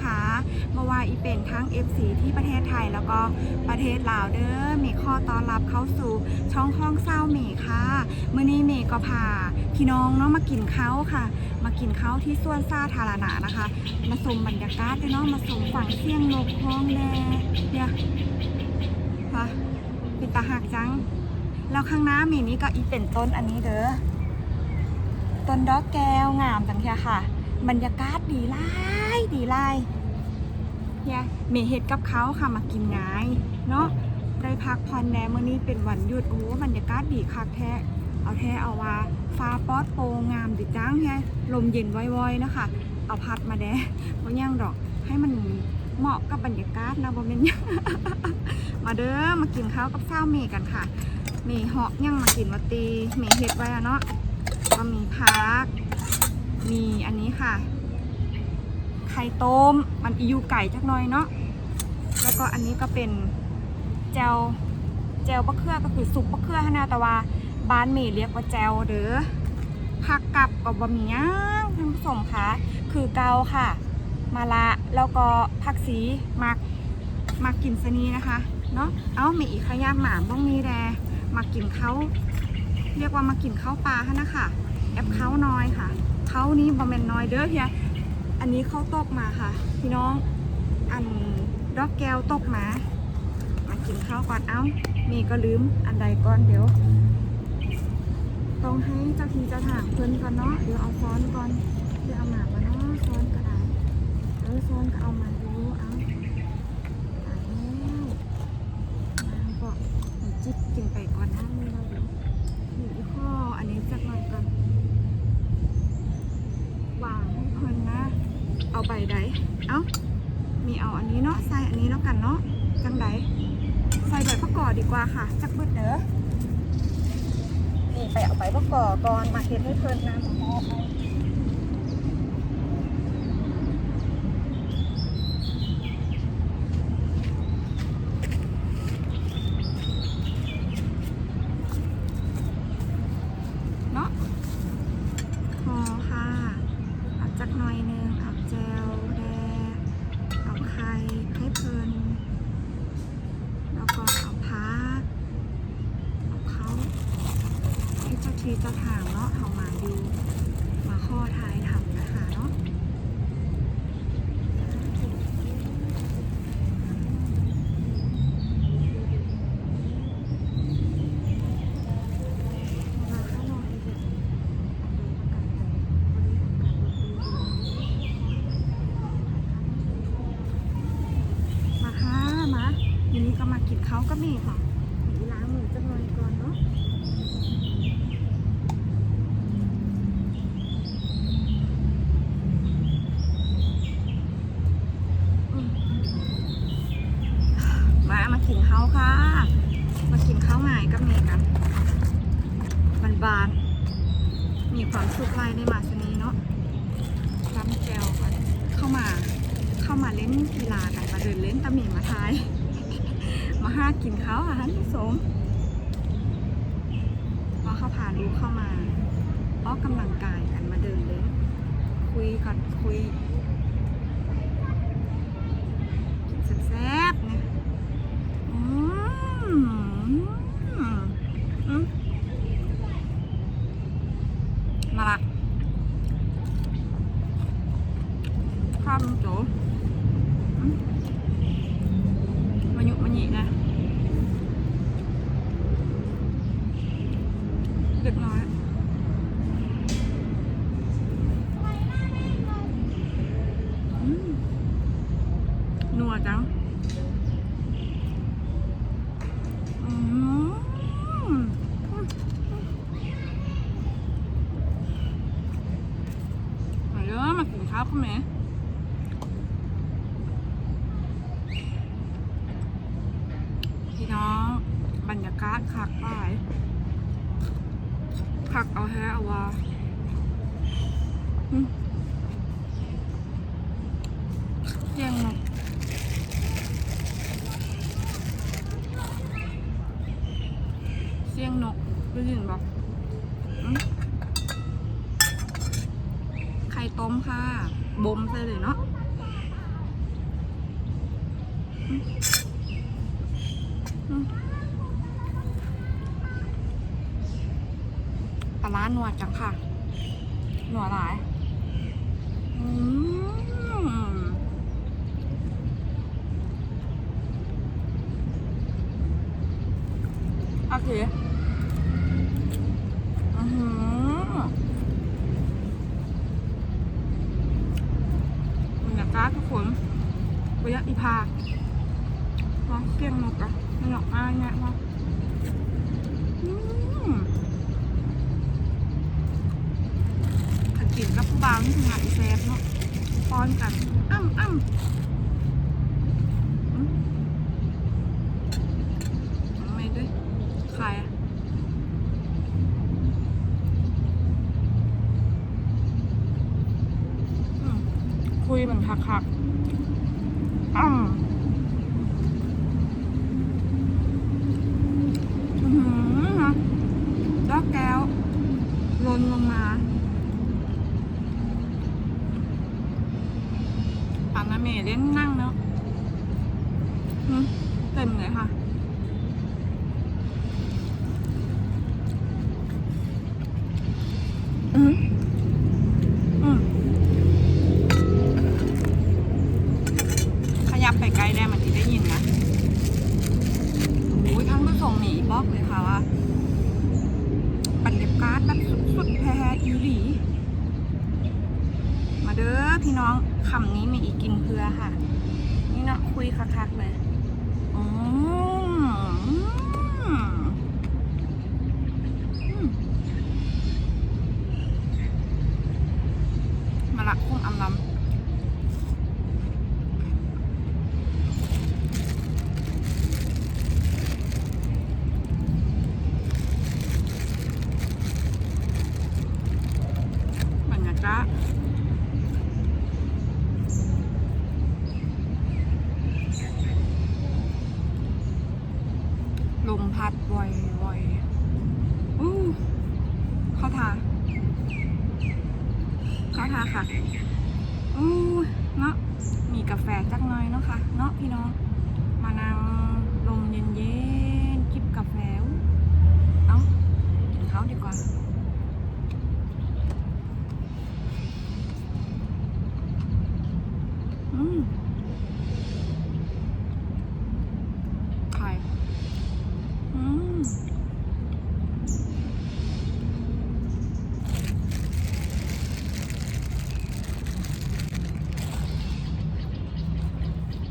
ดีค่ะพี่น้องค่ะมาว่าอีเป็นทั้ง FC ที่ประเทศไทยแล้วก็ประเทศลาวเด้อเมย์ข้อต้อนรับเข้าสู่ช่องห้องเศร้าเมย์ค่ะมื้อนี้เมย์ก็พาพี่น้องเนาะมากินข้าวค่ะ มากินข้าวที่สวนสาธารณะนะคะ มาชมบรรยากาศด้วยเนาะมาชมฝั่งเสียงนกฮ้องแน่เนี่ยค่ะเป็นตาหักจังแล้วข้างหน้าเมย์นี้ก็อีเป็นต้นอันนี้เด้อต้นดอกแก้วงามจังเทียค่ะ บรรยากาศดีไล่ดีไล่เนี่ยเมเฮ็ดกับเขาค่ะมากินง่าย เนาะได้พักผ่อนแนมื้อนี้เป็นวันหยุดโอ้บรรยากาศดีคักแท้เอาแท้เอาว่าฟ้าป๊อดโปรงงามดิจ้างแฮลมเย็นว้อยๆนะคะ เอาพัดมาแดบ่ย่างดอกให้มันเหมาะกับบรรยากาศนะบ่แม่นมาเด้อมากินข้าวกับข้าวเมกันค่ะเมเหาะย่างมากินมาตีเมเฮ็ดไว้อะเนาะก็มีพัก มีอันนี้ค่ะ ไข่ต้ม มันอียูไก่จักหน่อยเนาะ แล้วก็อันนี้ก็เป็นแจวแจวบะเขือก็คือซุปบะเขือฮะนะแต่ว่าบ้านเมย์เรียกว่าแจวเด้อผักกับกับบะหมี่ย่างท่านผู้ชมคะคือเกาค่ะ มาละแล้วก็ผักสีมักมักกินสนีนะคะเนาะเอ้ามีอีกขยะหมาบ้องนี้แดมากินเขาเรียกว่ามากินข้าวปลาฮะนะคะแอปเขาน้อยค่ะ เขานี้บอมเมนน้อยเด้อเฮียอันนี้เขาตกมาค่ะ พี่น้องอันดอกแก้วตกมา มากินข้าวก่อนเอ้า มีก็ลืมอันใดก่อนเดี๋ยว ต้องให้เจ้าทีเจ้าทางเพื่อนก่อนเนาะเดี๋ยวเอาซ้อนก่อนเดี๋ยวเอาหมากมาเนาะซ้อนก็ได้เออซ้อนก็เอามาดูเอาตายแล้วมาบอกหนูจิ๊บกินไปก่อนนะมึงเราเดี๋ยว หนูข้ออันนี้จักหน่อยก่อนวางให้เพิ่นนะ เอาใบใดเอ้า มีเอาอันนี้เนาะใส่อันนี้แล้วกันเนาะ จังไดใส่ใบประกอบดีกว่าค่ะ จักบึดเด้อนี่ไปเอาใบประกอบก่อนมาเฮ็ดให้เพิ่นนะหมอมอาเนาะพอค่ะ เอาจักหน่อยหนึงเอาแจวแดงเอาไข่ให้เพิ่นแล้วก็เอาพักเอาเขาให้เจ้าทีเจ้าทางเนาะเอามาดู มาข้อทายทำนะคะเนาะมาข้างนอกอีกเด็ก มาค่ะมาทีนี้ก็มากินเขาวก็มีค่ะมีล้างมือจังเลยก่อนเนาะอืมมา มากินเขาวค่ะ มากินข้าวง่ายก็มีกัน บานมีความสุขไรในมาชนี้เนาะจำแจวกันเข้ามา เข้ามาเล่นกีฬากันมาเดินเล่นตะหมี่มาทาย มาห้ากินเขาวค่ะท่านผู้ชมพอเขาพาลูกเข้ามาออกกำลังกายกันมาเดินเล่นคุยก่อนคุยแซ่บๆเนี่ยอืมอืม มาละ ครับคุณแม่พี่น้องบรรยากาศคักไปคักเอาแฮเอาว่าอืมเสียงนกเสียงนกได้ยินบอกอืมไข่ ข่ต้มค่ะ บ่มใส่เลยเนาะปลาร้าหนวดจังค่ะ หนวดหลายโอเคอือหือบรรยากาศ ทุกคนระยะอีพาเนาะเกียงนกอะมันออกมาเนี่ยเนาะอืมถ้ากินกับผู้บ่าวนี่ถึงหายแซ่บเนาะป้อนกัน อ้ำอ้ำอืมไม่ด้วยใครอะ อืมคุ ยมันคักคักๆอ้ำอื้อหือแล้วแก้วลนลงมาปานาเมเล่นนั่งเนาะอืมเต็มเลยค่ะ อืมอืม ขยับไปไกลได้มันจะได้ยินนะโอ้ยท่านผู้ชมนี่ บอกเลยค่ะว่าบรรยากาศแบบสุดๆแพ้อีหลีมาเด้อพี่น้องคำนี้มีอีกกินเพื่อค่ะ นี่เนาะคุยคักๆเลยอืมอืมมาละคุ้งอำลำ บรรยากาศลมพัดบ่อยบ่อยๆอู้เข้าทาเข้าทาค่ะ อู้เนาะมีกาแฟจักหน่อยเนาะค่ะ เนาะพี่น้อง มานั่งลมเย็นๆจิบกาแฟอู้เอ้า กินข้าดีกว่าอืมไข่อืม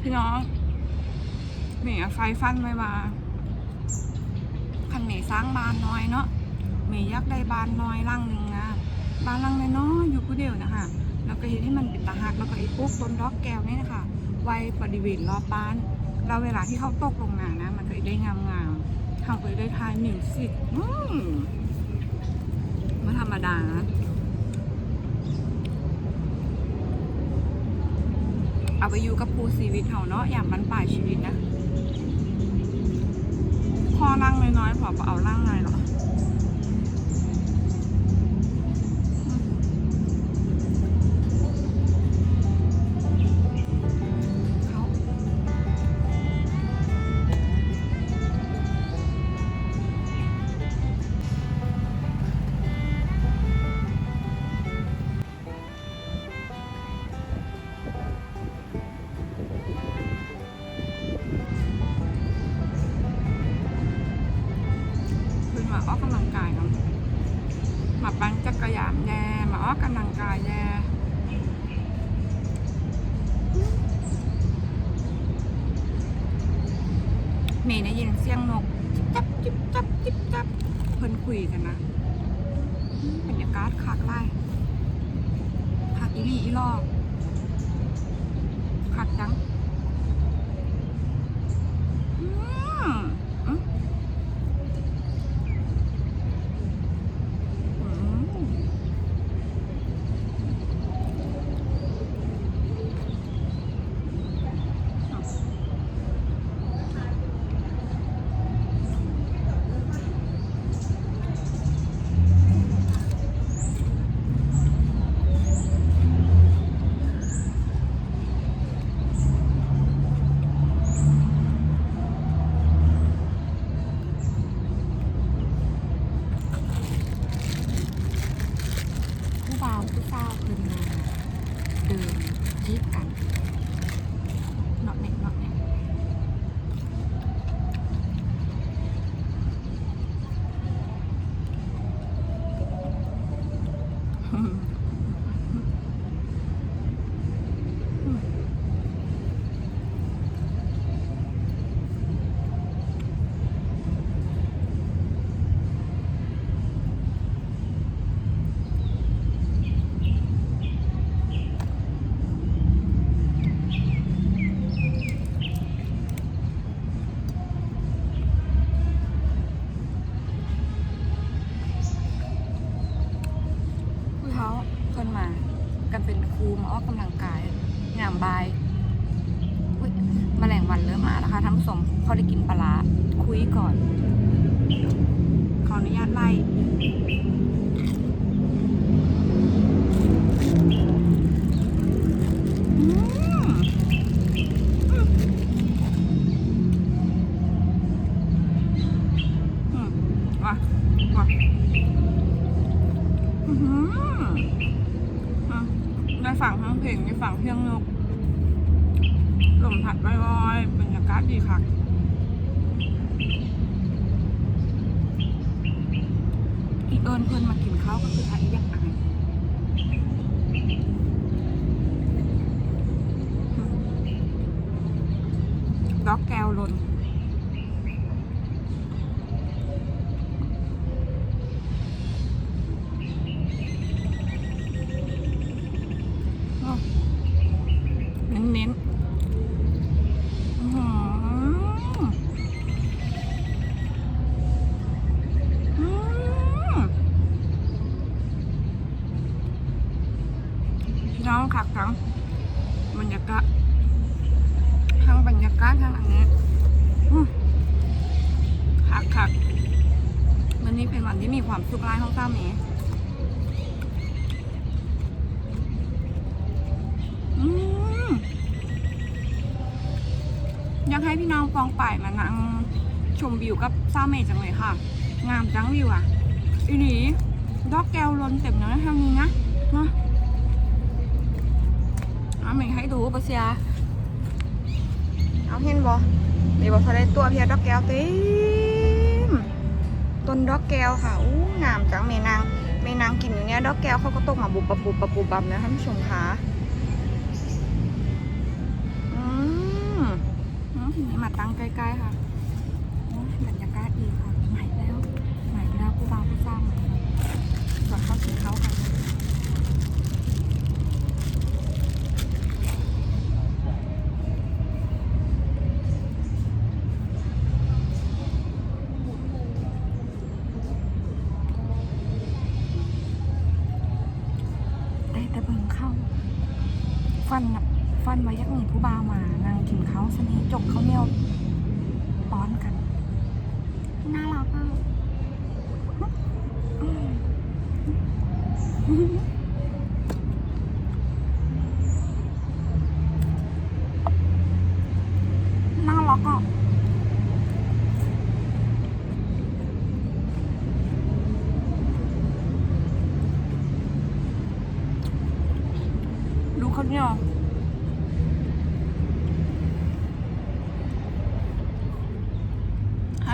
พี่น้องเมย์ไฟฟันไว้มาคันเมย์สร้างบ้านน้อยเนาะ มย์อยากได้บ้านน้อยหลังหนึ่งนะบ้านหลังน้อยๆอยู่ผู้เดียวนะคะแล้วก็เห็นที่มันเป็นตาหักแล้วก็ไอ้พวกต้นดอกแก้วนี่นะคะไว้บริเวณรอบบ้านแล้วเวลาที่เขาตกลงมานะ มันก็ได้งามงามๆเขาก็ได้ทายมิวสิกอืมไม่ธรรมดานะเอาไปอยู่กับครูชีวิตเขาเนาะอย่างบรรปลายชีวิตนะ พอร่างน้อยๆพอเอาร่างไงหรอ เมย์ได้ยินเสียงนกจิ๊บจับจิ๊บจับจิ๊บจับเพิ่นคุยกันนะบรรยากาศคักไล่คักอีหลีอีลอกคักจัง ว่ะว่ะอือหืออะได้ฝั่งทั้งเพลงได้ฝั่งเพียงนกลมพัดลอยๆบรรยากาศดีค่ะอีเอิญเพิ่นมากินข้าวก็คือไทยยังอายด็อกแก้วลนโอ้เน้นเน้นๆอื้อหืออืม น้องขักทั้งบรรยากาศทั้งบรรยากาศทั้งอันนี้อื้อขักขักวันนี้เป็นวันที่มี ข้าวข้าวแม่ยังให้พี่น้องกองป่ายมานั่งชมวิวกับซาเมจังเลยค่ะ งามจังวิวอะอีนี้ดอกแก้วล้นเต็มเนื้อทางนี้นะนะเอาเมงให้ดูปะเสียเอาเห็นบ่เดี๋ยวบอกเขาได้ตัวเพียรดอกแก้วตี ต้นดอกแก้วค่ะอู้งามจังเมนางเมนางกินอยู่เนี้ยดอกแก้วเขาก็ตกมาบุบปับบุบปับบุบปับนะท่านผู้ชมคะอืมอืมทีนี้มาตั้งใกล้ๆค่ะบรรยากาศดีค่ะใหม่แล้วใหม่แล้วผู้บ่าวผู้สร้างใหม่ก่อนเข้าถึงเขาค่ะ เข้า ฟันฟันไว้ยักหนีผู้บ่าวมานางกินเขาสนีจกเขาเนี่ยป้อนกัน น่ารักอะอืมน่ารักอะ ดูเขาเนี่ย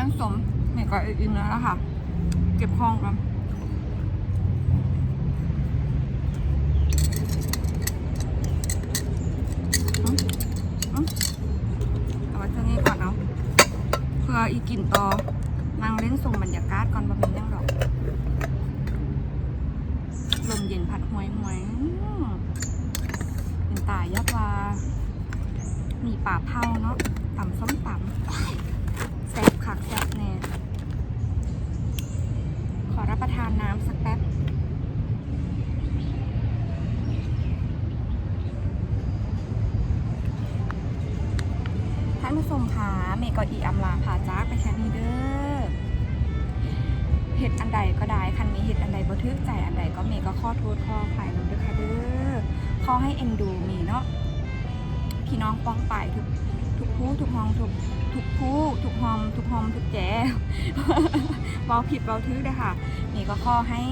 ให้ผสมเมก็อินแล้วค่ะ เก็บของกันเอาไว้เท่านี้ก่อนเนาะเพื่ออีกกินต่อนั่งเล่นชมบรรยากาศก่อนบะมี่ยังดอกลมเย็นพัดหวยหวยอืมเป็นตายยักว่ามีป่าเผาเนาะตำส้มตำแซ่บคักแซ่บแน่ ขอรับ ประทานน้ำสักแป๊บท่านผู้ชมคะเมกอีอำลาพาจ้าไปแค่นี้เด้อเห็ดอันใดก็ได้ คันนี้เห็ดอันใดบ่ทึกใจอันใดก็เมก็ข้อโทษข้อใครนำด้วยค่ะเด้อข้อให้เอ็นดูมีเนาะพี่น้องป้องไปทุก ผู้ทุกห้องทุกทุกผู้ทุกหองทุกหองทุกแจเบาผิดเบาทึกเลยค่ะ นี่ก็ขอให้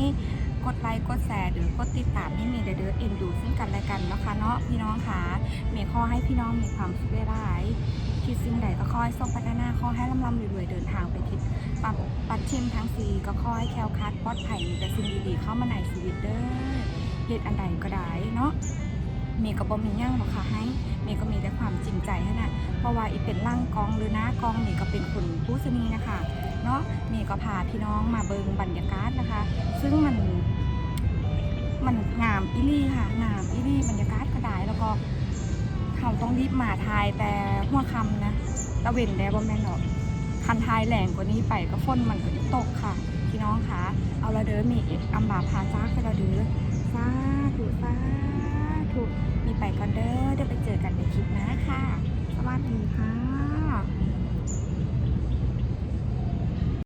กดไลค์กดแชร์หรือกดติดตามให้เมย์เด้อเอ็นดูซึ่งกันและกันนะคะเนาะพี่น้องค่ะเมย์ขอให้พี่น้องมีความสุขหลายคิดสิ่งใดก็ขอให้ส่งพัฒนาขอให้ลำลำรวยๆเดินทางไปทิศปัดปัดชิมทั้งสีก็ขอให้แคล้วคลาดปลอดภัยมีแต่สิ่งดีๆเข้ามาในชีวิตเด้อเหตุอันใดก็ได้เนาะ เมย์ก็บ่มียั่งหรอกค่ะให้เมย์ก็มีแต่ความจริงใจให้นเพราะว่าอีเป็นร่างกองหรือหน้ากองเมย์ก็เป็นคนผู้สนีนะคะเนาะเมย์ก็พาพี่น้องมาเบิงบรรยากาศนะคะ ซึ่งมันมันงามอีลี่ค่ะงามอีลี่บรรยากาศก็ได้แล้วก็เขาต้องรีบมาทายแต่หัวคำนะตะเวนแดบอแม่นหรอกคันทายแหลงกว่านี้ไปก็ฝนมันก็จะตกค่ะพี่น้องคะเอาละเด้อมีอำลาพาจากไปละเด้อสาธุสา ธุมีไปก่อนเด้อเดี๋ยวไปเจอกันในคลิปหน้าค่ะ สวัสดีค่ะ